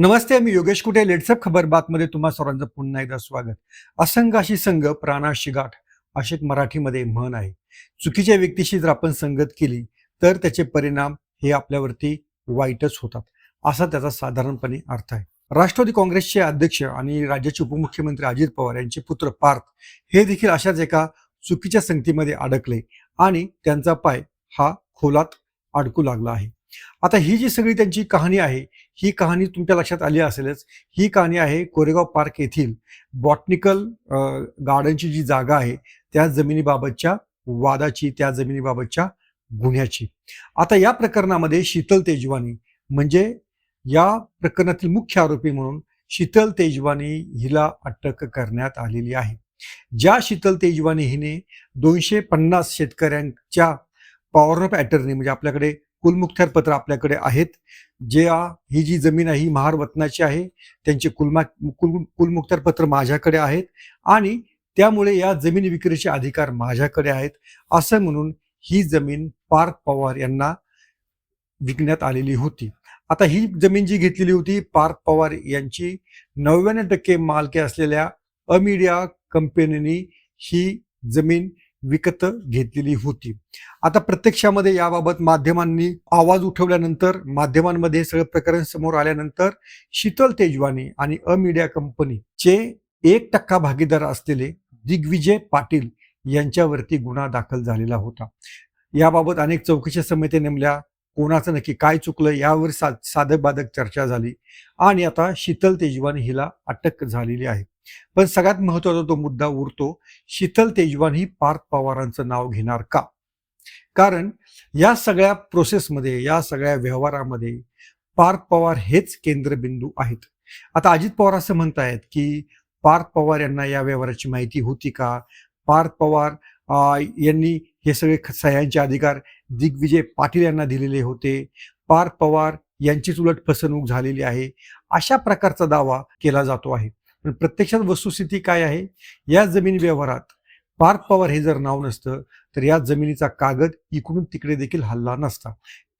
नमस्ते मी योगेश कुटे लेट्सअप खबर बातमध्ये तुम्हा सर्वांचं पुन्हा एकदा स्वागत. असंघाशी संघ प्राणाशी गाठ अशी एक मराठीमध्ये म्हण आहे. चुकीच्या व्यक्तीशी जर आपण संगत केली तर त्याचे परिणाम हे आपल्यावरती वाईटच होतात असा त्याचा साधारणपणे अर्थ आहे. राष्ट्रवादी काँग्रेसचे अध्यक्ष आणि राज्याचे उपमुख्यमंत्री अजित पवार यांचे पुत्र पार्थ हे देखील अशाच एका चुकीच्या संगतीमध्ये अडकले आणि त्यांचा पाय हा खोलात अडकू लागला आहे. आता ही जी सगळी त्यांची कहाणी आहे ही कहाणी तुमच्या लक्षात आली असेलच. ही कहाणी आहे कोरेगाव पार्क येथील बॉटनिकल गार्डनची जी जागा आहे त्या जमिनीबाबतच्या वादाची त्या जमिनीबाबतच्या गुन्ह्याची. आता या प्रकरणामध्ये शीतल तेजवानी म्हणजे या प्रकरणातील मुख्य आरोपी म्हणून शीतल तेजवानी हिला अटक करण्यात आलेली आहे. ज्या शीतल तेजवानी हिने दोनशे पन्नास शेतकऱ्यांच्या पॉवर ऑफ अटर्नी म्हणजे आपल्याकडे कुलमुख्तार पत्र आपल्याकडे आहेत. जे आ- ही जी जमीन आहे ही महार वतनाची आहे. त्यांचे कुलमा कुल कुलमुख्तार पत्र माझ्याकडे आहेत. आणि त्यामुळे या जमीन विक्रीचे अधिकार माझ्याकडे आहेत. असं म्हणून ही जमीन पार्थ पवार यांना विकण्यात आलेली होती. आता ही जमीन जी घेतलेली होती पार्थ पवार यांची नव्याण्णव टक्के मालकी असलेल्या अमिडिया कंपनीने ही जमीन विकत घेतलेली होती. आता प्रत्यक्षामध्ये याबाबत माध्यमांनी आवाज उठवल्यानंतर माध्यमांमध्ये सगळं प्रकरण समोर आल्यानंतर शीतल तेजवानी आणि अ मीडिया कंपनीचे एक टक्का भागीदार असलेले दिग्विजय पाटील यांच्यावरती गुन्हा दाखल झालेला होता. याबाबत अनेक चौकशी समिती नेमल्या. कोणाचं नक्की काय चुकलं यावर सा साधक बाधक चर्चा झाली. आणि आता शीतल तेजवानी हिला अटक झालेली आहे. पण सगळ्यात महत्त्वाचा तो मुद्दा उरतो शीतल तेजवान ही पार्थ पवारांचं नाव घेणार का? कारण या सगळ्या प्रोसेसमध्ये या सगळ्या व्यवहारामध्ये पार्थ पवार हेच केंद्रबिंदू आहेत. आता अजित पवार असं म्हणतायत की पार्थ पवार यांना या व्यवहाराची माहिती होती का? पार्थ पवार यांनी हे सगळे सह्यांचे अधिकार दिग्विजय पाटील यांना दिलेले होते. पार्थ पवार यांचीच उलट फसवणूक झालेली आहे. अशा प्रकारचा दावा केला जातो आहे. पण प्रत्यक्षात वस्तुस्थिती काय आहे? या जमीन व्यवहारात पार्थ पवार हे जर नाव नसतं तर या जमिनीचा कागद इकडून तिकडे देखील हल्ला नसता.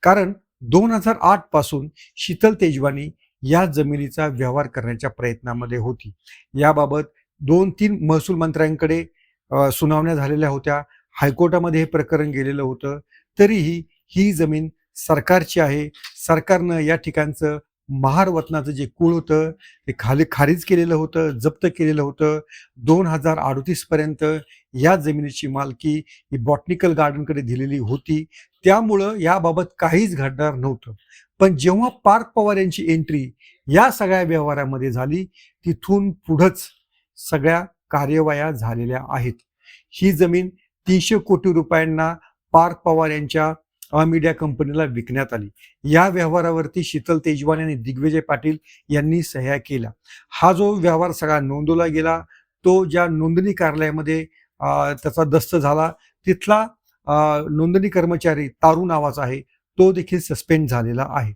कारण दोन हजार आठपासून शीतल तेजवानी या जमिनीचा व्यवहार करण्याच्या प्रयत्नामध्ये होती. याबाबत दोन तीन महसूल मंत्र्यांकडे सुनावण्या झालेल्या होत्या. हायकोर्टामध्ये हे प्रकरण गेलेलं होतं. तरीही ही जमीन सरकारची आहे. सरकारनं या ठिकाणचं महार वतनाचं जे कुळ होतं ते खाली खारीज केलेलं होतं जप्त केलेलं होतं. दोन हजार अडतीसपर्यंत या जमिनीची मालकी ही बॉटनिकल गार्डनकडे दिलेली होती. त्यामुळं याबाबत काहीच घडणार नव्हतं. पण जेव्हा पार्थ पवार यांची एंट्री या सगळ्या व्यवहारामध्ये झाली तिथून पुढंच सगळ्या कार्यवाया झालेल्या आहेत. ही जमीन तीनशे कोटी रुपयांना पार्थ पवार यांच्या मीडिया कंपनीला विकण्यात आली. या व्यवहारावरती शीतल तेजवान आणि दिग्विजय पाटील यांनी सह्या केल्या. हा जो व्यवहार सगळा नोंदवला गेला तो ज्या नोंदणी कार्यालयामध्ये त्याचा दस्त झाला तिथला नोंदणी कर्मचारी तारू नावाचा आहे तो देखील सस्पेंड झालेला आहे.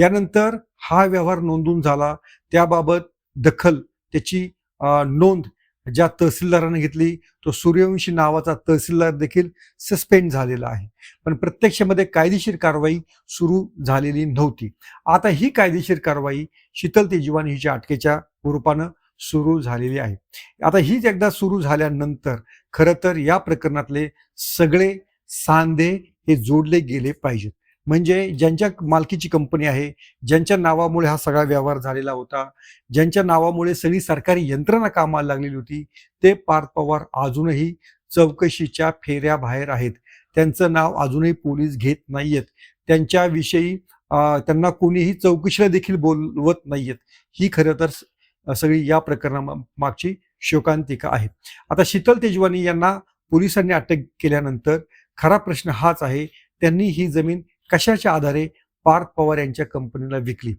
यानंतर हा व्यवहार नोंदून झाला. त्याबाबत दखल त्याची नोंद ज्या तहसीलदाराने घेतली तो सूर्यवंशी नावाचा तहसीलदार देखील सस्पेंड झालेला आहे. पण प्रत्यक्षामध्ये कायदेशीर कारवाई सुरू झालेली नव्हती. आता ही कायदेशीर कारवाई शीतल तेजवानी हिच्या अटकेच्या रूपानं सुरू झालेली आहे. आता हीच एकदा सुरू झाल्यानंतर खरं तर या प्रकरणातले सगळे सांधे हे जोडले गेले पाहिजेत. म्हणजे ज्यांच्या मालकीची कंपनी आहे ज्यांच्या नावामुळे हा सगळा व्यवहार झालेला होता ज्यांच्या नावामुळे सगळी सरकारी यंत्रणा कामाला लागलेली होती ते पार्थ पवार अजूनही चौकशीच्या फेऱ्या बाहेर आहेत. त्यांचं नाव अजूनही पोलीस घेत नाहीयेत. त्यांच्याविषयी त्यांना कोणीही चौकशीला देखील बोलवत नाहीयेत. ही खरं तर सगळी या प्रकरणा मागची शोकांतिका आहे. आता शीतल तेजवानी यांना पोलिसांनी अटक केल्यानंतर खरा प्रश्न हाच आहे त्यांनी ही जमीन कशाच्या आधारे पार्थ पवार यांच्या कंपनीला विकली?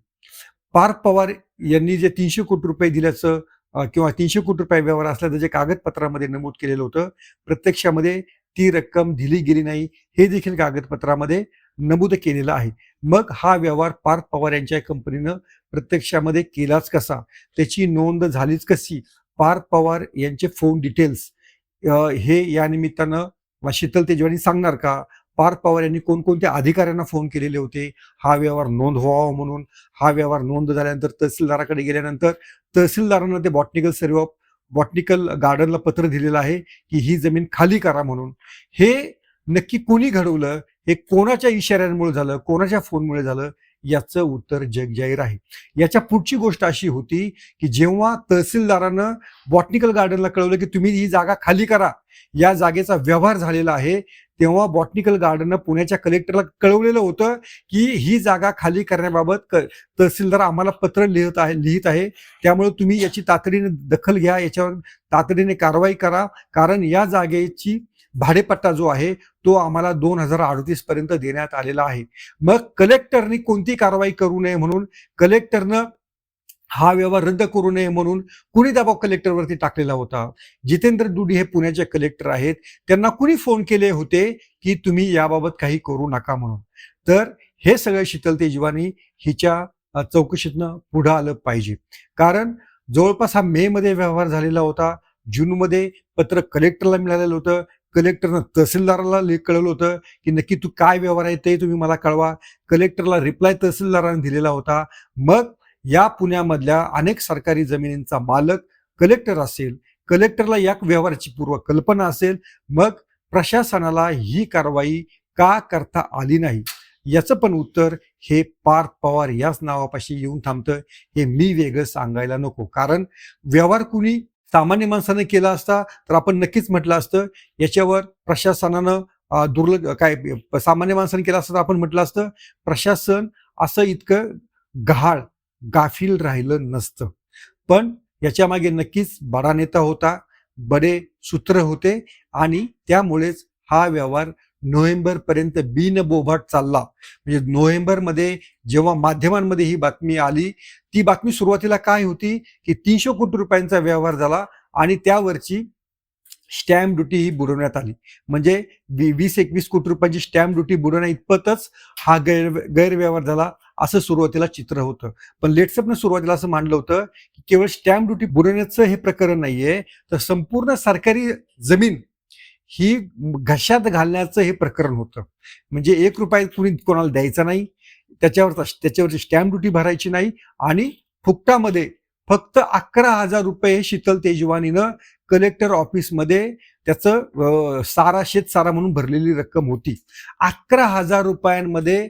पार्थ पवार यांनी जे तीनशे कोटी रुपये दिल्याचं किंवा तीनशे कोटी रुपये व्यवहार असल्याचं जे कागदपत्रामध्ये नमूद केलेलं होतं प्रत्यक्षामध्ये ती रक्कम दिली गेली नाही हे देखील कागदपत्रामध्ये नमूद केलेलं आहे. मग हा व्यवहार पार्थ पवार यांच्या कंपनीनं प्रत्यक्षामध्ये केलाच कसा? त्याची नोंद झालीच कशी? पार्थ पवार यांचे फोन डिटेल्स हे या निमित्तानं शीतल तेजवानी सांगणार का? पार्थ पवार यांनी कोणकोणत्या अधिकाऱ्यांना फोन केलेले होते? हा व्यवहार नोंद व्हावा म्हणून हा व्यवहार नोंद झाल्यानंतर तहसीलदाराकडे गेल्यानंतर तहसीलदारांना ते बॉटनिकल सर्वे ऑफ बॉटनिकल गार्डनला पत्र दिलेलं आहे की ही जमीन खाली करा म्हणून. हे नक्की कोणी घडवलं? हे कोणाच्या इशाऱ्यांमुळे झालं? कोणाच्या फोनमुळे झालं? याचं उत्तर जगजाहीर आहे. याच्या पुढची गोष्ट अशी होती की जेव्हा तहसीलदारानं बॉटनिकल गार्डनला कळवलं की तुम्ही ही जागा खाली करा या जागेचा व्यवहार झालेला आहे तेव्हा बॉटनिकल गार्डननं पुण्याच्या कलेक्टरला कळवलेलं होतं की ही जागा खाली करण्याबाबत क तहसीलदार आम्हाला पत्र लिहित आहे लिहित आहे. त्यामुळे तुम्ही याची तातडीने दखल घ्या याच्यावर तातडीने कारवाई करा. कारण या जागेची भाडेपट्टा जो आहे तो आम्हाला दोन हजार अडतीस पर्यंत देण्यात आलेला आहे. मग कलेक्टरनी कोणती कारवाई करू नये म्हणून कलेक्टरनं हा व्यवहार रद्द करू नये म्हणून कुणी दबाव कलेक्टरवरती टाकलेला होता? जितेंद्र दुडी हे पुण्याचे कलेक्टर आहेत. त्यांना कुणी फोन केले होते की तुम्ही याबाबत काही करू नका म्हणून? तर हे सगळं शीतल तेजवानी हिच्या चौकशीतनं पुढं आलं पाहिजे. कारण जवळपास हा मे मध्ये व्यवहार झालेला होता. जूनमध्ये पत्र कलेक्टरला मिळालेलं होतं. कलेक्टरनं तहसीलदाराला कळवलं होतं की नक्की तू काय व्यवहार आहे ते तुम्ही मला कळवा. कलेक्टरला रिप्लाय तहसीलदाराने दिलेला होता. मग या पुण्यामधल्या अनेक सरकारी जमिनींचा मालक कलेक्टर असेल कलेक्टरला या व्यवहाराची पूर्व कल्पना असेल मग प्रशासनाला ही कारवाई का करता आली नाही? याचं पण उत्तर हे पार्थ पवार याच नावापाशी येऊन थांबतं हे मी वेगळं सांगायला नको. कारण व्यवहार कुणी सामान्य माणसानं केला असता तर आपण नक्कीच म्हटलं असतं याच्यावर प्रशासनानं अं, दुर्ल काय सामान्य माणसानं केलं असतं तर आपण म्हटलं असतं प्रशासन असं इतकं गहाळ गाफील राहिलं नसतं. पण याच्या मागे नक्कीच बडा नेता होता बडे सूत्र होते आणि त्यामुळेच हा व्यवहार नोव्हेंबरपर्यंत बिन बोभाट चालला. म्हणजे नोव्हेंबरमध्ये जेव्हा माध्यमांमध्ये ही बातमी आली ती बातमी सुरुवातीला काय होती की तीनशे कोटी रुपयांचा व्यवहार झाला आणि त्यावरची स्टॅम्प ड्युटी ही बुडवण्यात आली. म्हणजे वीस एकवीस कोटी रुपयांची स्टॅम्प ड्युटी बुडवण्या इतपतच हा गैर गैरव्यवहार झाला असं सुरुवातीला चित्र होतं. पण लेट्सअपनं सुरुवातीला असं मांडलं होतं की केवळ स्टॅम्प ड्युटी बुडवण्याचं हे प्रकरण नाहीये तर संपूर्ण सरकारी जमीन ही घशात घालण्याचं हे प्रकरण होतं. म्हणजे एक रुपया कुणी कोणाला द्यायचा नाही त्याच्यावर त्याच्यावरची स्टॅम्प ड्युटी भरायची नाही आणि फुकटामध्ये फक्त अकरा हजार रुपये शीतल तेजवानीनं कलेक्टर ऑफिसमध्ये त्याचं सारा शेत सारा म्हणून भरलेली रक्कम होती. अकरा हजार रुपयांमध्ये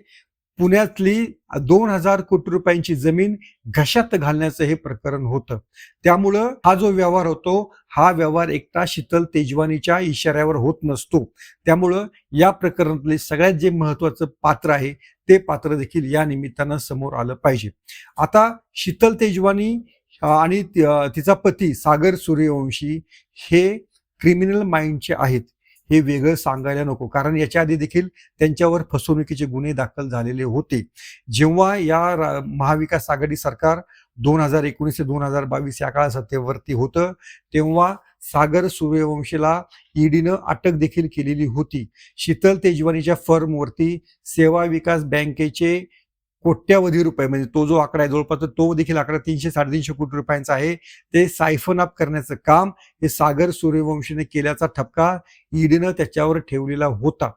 पुण्यातली दोन हजार कोटी रुपयांची जमीन घशात घालण्याचं हे प्रकरण होतं. त्यामुळं हा जो व्यवहार होतो हा व्यवहार एकटा शीतल तेजवानीच्या इशाऱ्यावर होत नसतो. त्यामुळं या प्रकरणातले सगळ्यात जे महत्वाचं पात्र आहे ते पात्र देखील या निमित्तानं समोर आलं पाहिजे. आता शीतल तेजवानी आणि तिचा पती सागर सूर्यवंशी हे क्रिमिनल माइंडचे आहेत. हे वेगळं सांगायला नको. कारण याच्या आधी देखील त्यांच्यावर फसवणुकीचे गुन्हे दाखल झालेले होते. जेव्हा या महाविकास आघाडी सरकार दोन हजार एकोणीस ते दोन हजार बावीस या काळात सत्तेवरती होतं तेव्हा सागर सूर्यवंशीला ईडीनं अटक देखील केलेली होती. शीतल तेजवानीच्या फर्मवरती सेवा विकास बँकेचे कोट्यावधी रुपये म्हणजे तो जो आकडा आहे जवळपास तो देखील आकडा तीनशे साडेतीनशे कोटी रुपयांचा आहे. ते सायफन अप करण्याचं काम हे सागर सूर्यवंशीने केल्याचा ठपका ईडीनं त्याच्यावर ठेवलेला होता.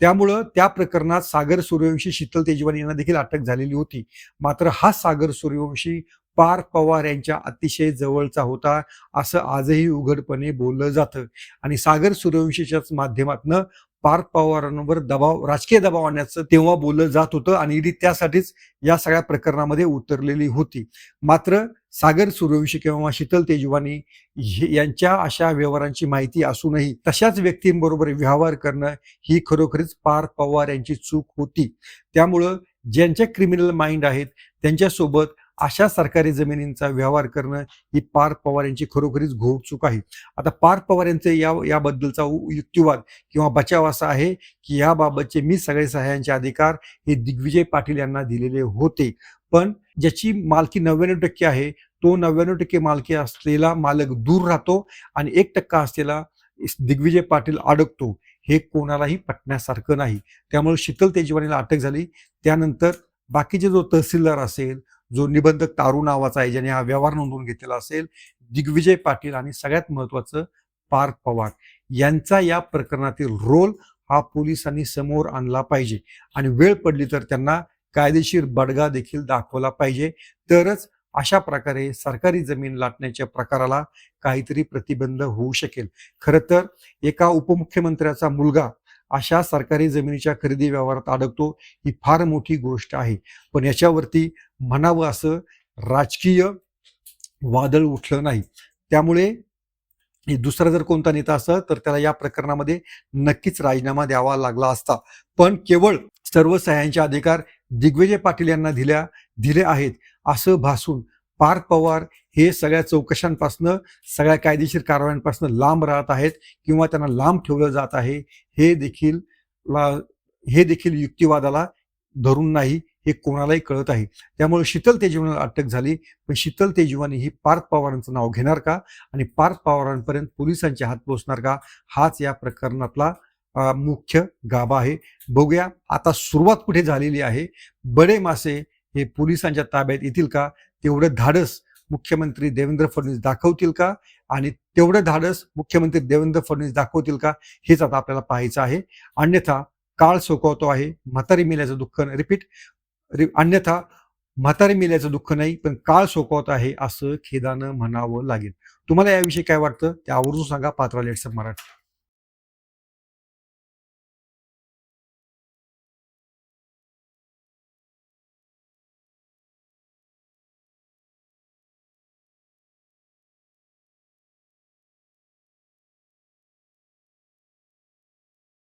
त्यामुळं त्या प्रकरणात सागर सूर्यवंशी शीतल तेजवानी यांना देखील अटक झालेली होती. मात्र हा सागर सूर्यवंशी पार पवार यांच्या अतिशय जवळचा होता असं आजही उघडपणे बोललं जातं. आणि सागर सूर्यवंशीच्याच माध्यमातनं पार्थ पवारांवर दबाव राजकीय दबाव आणण्याचं तेव्हा बोललं जात होतं आणि ईडी त्यासाठीच या सगळ्या प्रकरणामध्ये उतरलेली होती. मात्र सागर सूर्यवंशी किंवा शीतल तेजवानी यांच्या अशा व्यवहारांची माहिती असूनही तशाच व्यक्तींबरोबर व्यवहार करणं ही खरोखरीच पार्थ पवार यांची चूक होती. त्यामुळं ज्यांच्या क्रिमिनल माइंड आहेत त्यांच्यासोबत अशा सरकारी जमिनींचा व्यवहार करणं ही पार्थ पवार यांची खरोखरीच घोर चूक आहे. आता पार्थ पवार यांचे या याबद्दलचा उ- युक्तिवाद किंवा बचाव असा आहे की याबाबतचे मी सगळे सहाय्यांचे अधिकार हे दिग्विजय पाटील यांना दिलेले होते. पण ज्याची मालकी नव्याण्णव टक्के आहे तो नव्याण्णव टक्के मालकी असलेला मालक दूर राहतो आणि एक टक्का असलेला दिग्विजय पाटील अडकतो हे कोणालाही पटण्यासारखं नाही. त्यामुळे शीतल तेजवानीला अटक झाली. त्यानंतर बाकीचे जो तहसीलदार असेल जो निबंधक तारू नावाचा आहे ज्याने हा व्यवहार नोंदवून घेतलेला असेल दिग्विजय पाटील आणि सगळ्यात महत्वाचं पार्थ पवार. यांचा या प्रकरणातील रोल हा पोलिसांनी समोर आणला पाहिजे. आणि वेळ पडली तर त्यांना कायदेशीर बडगा देखील दाखवला पाहिजे. तरच अशा प्रकारे सरकारी जमीन लाटण्याच्या प्रकाराला काहीतरी प्रतिबंध होऊ शकेल. खरं तर एका उपमुख्यमंत्र्याचा मुलगा अशा सरकारी जमिनीच्या खरेदी व्यवहारात अडकतो ही फार मोठी गोष्ट आहे. पण याच्यावरती म्हणावं असं राजकीय वादळ उठलं नाही. त्यामुळे दुसरा जर कोणता नेता असं तर त्याला या प्रकरणामध्ये नक्कीच राजीनामा द्यावा लागला असता. पण केवळ सर्व सह्यांचे अधिकार दिग्विजय पाटील यांना दिल्या दिले आहेत असं भासून पार्थ पवार हे सगळ्या चौकशांपासनं सगळ्या कायदेशीर कारवायांपासून लांब राहत आहेत किंवा त्यांना लांब ठेवलं जात आहे हे देखील ला- हे देखील युक्तिवादाला धरून नाही हे कोणालाही कळत आहे. त्यामुळे शीतल तेजवानीला अटक झाली. पण शीतल तेजवानी ही पार्थ पवारांचं नाव घेणार का? आणि पार्थ पवारांपर्यंत पोलिसांचे हात पोचणार का? हाच या प्रकरणातला मुख्य गाभा आहे. बघूया आता सुरुवात कुठे झालेली आहे? बडे मासे हे पोलिसांच्या ताब्यात येतील का? तेवढं धाडस मुख्यमंत्री देवेंद्र फडणवीस दाखवतील का? आणि तेवढं धाडस मुख्यमंत्री देवेंद्र फडणवीस दाखवतील का? हेच आता आपल्याला पाहायचं आहे. अन्यथा काळ सोकवतो आहे. म्हातारी मेल्याचं दुःख रिपीट अन्यथा म्हातारी मेल्याचं दुःख नाही पण काळ सोकवत आहे असं खेदानं म्हणावं लागेल. तुम्हाला याविषयी काय वाटतं? ते आवर्जून सांगा पात्रा लेट्सअप मराठी.